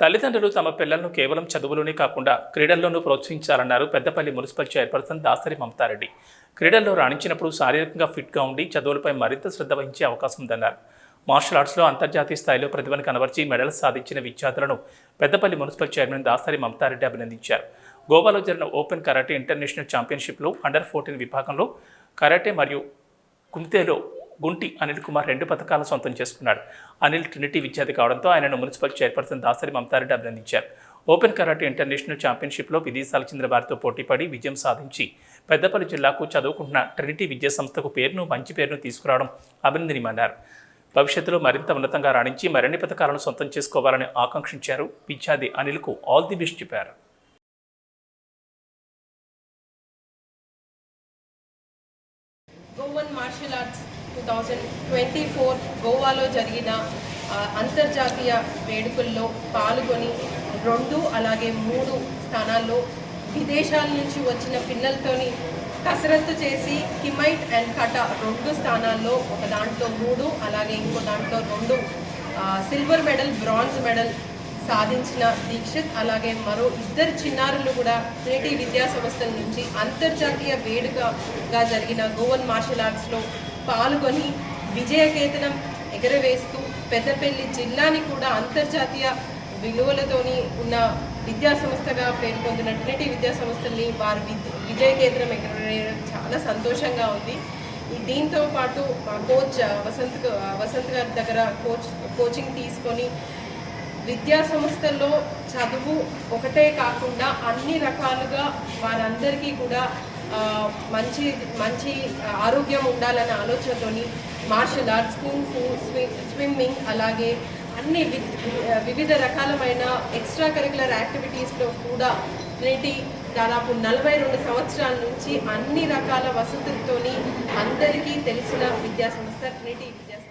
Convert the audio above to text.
తల్లిదండ్రులు తమ పిల్లలను కేవలం చదువులోనే కాకుండా క్రీడల్లోనూ ప్రోత్సహించాలన్నారు పెద్దపల్లి మున్సిపల్ చైర్పర్సన్ దాసరి మమతారెడ్డి. క్రీడల్లో రాణించినప్పుడు శారీరకంగా ఫిట్గా ఉండి చదువులపై మరింత శ్రద్ధ వహించే అవకాశం ఉందన్నారు. మార్షల్ ఆర్ట్స్లో అంతర్జాతీయ స్థాయిలో ప్రతిభను కనబర్చి మెడల్ సాధించిన విద్యార్థులను పెద్దపల్లి మున్సిపల్ చైర్మన్ దాసరి మమతారెడ్డి అభినందించారు. గోవాలో జరిగిన ఓపెన్ కరాటే ఇంటర్నేషనల్ ఛాంపియన్షిప్లో అండర్ ఫోర్టీన్ విభాగంలో కరాటే మరియు కుంతేలో గుంటి అనిల్ కుమార్ రెండు పథకాలు సొంతం చేసుకున్నాడు. అనిల్ ట్రినిటీ విద్యార్థి కావడంతో ఆయనను మున్సిపల్ చైర్పర్సన్ దాసరి మమతారెడ్డి అభినందించారు. ఓపెన్ కరాటే ఇంటర్నేషనల్ ఛాంపియన్షిప్లో విదేశాలకు చెందిన వారితో పోటీపడి విజయం సాధించి పెద్దపల్లి జిల్లాకు చదువుకుంటున్న ట్రినిటీ విద్యా సంస్థకు పేరును మంచి పేరును తీసుకురావడం అభినందనీయమన్నారు. భవిష్యత్తులో మరింత ఉన్నతంగా రాణించి మరిన్ని పథకాలను సొంతం చేసుకోవాలని ఆకాంక్షించారు విద్యార్థి అనిల్కు. ఆల్ ది బెస్ట్ చెప్పారు. Goan martial arts two thousand twenty four గోవాలో జరిగిన అంతర్జాతీయ వేడుకల్లో పాల్గొని రెండు అలాగే మూడు స్థానాల్లో విదేశాల నుంచి వచ్చిన పిల్లలతోని కసరత్తు చేసి కిమైట్ అండ్ కట రెండు స్థానాల్లో ఒక దాంట్లో మూడు అలాగే ఇంకో దాంట్లో రెండు సిల్వర్ మెడల్ బ్రాంజ్ మెడల్ సాధించిన దీక్షిత్ అలాగే మరో ఇద్దరు చిన్నారులు కూడా ట్రినిటీ విద్యా సంస్థల నుంచి అంతర్జాతీయ వేడుకగా జరిగిన గోవన్ మార్షల్ ఆర్ట్స్లో పాల్గొని విజయకేతనం ఎగరవేస్తూ పెద్దపల్లి జిల్లాని కూడా అంతర్జాతీయ విలువలతోని ఉన్న విద్యాసంస్థగా పేరు పేర్కొందిన ట్రినిటీ విద్యాసంస్థల్ని వారి విద్య కేంద్రం ఎగరవేయడం చాలా సంతోషంగా ఉంది. దీంతో పాటు మా కోచ్ వసంత్ వసంత్ గారి దగ్గర కోచ్ కోచింగ్ తీసుకొని విద్యా సంస్థల్లో చదువు ఒకటే కాకుండా అన్ని రకాలుగా వారందరికీ కూడా మంచి మంచి ఆరోగ్యం ఉండాలనే ఆలోచనతోని martial arts kung fu swimming అలాగే అన్ని వి- వివిధ రకాలమైన ఎక్స్ట్రా కరికులర్ యాక్టివిటీస్లో కూడా ట్రినిటీ దాదాపు నలభై రెండు సంవత్సరాల నుంచి అన్ని రకాల వసతులతోని అందరికీ తెలిసిన విద్యాసంస్థ ట్రినిటీ విద్యా సంస్థ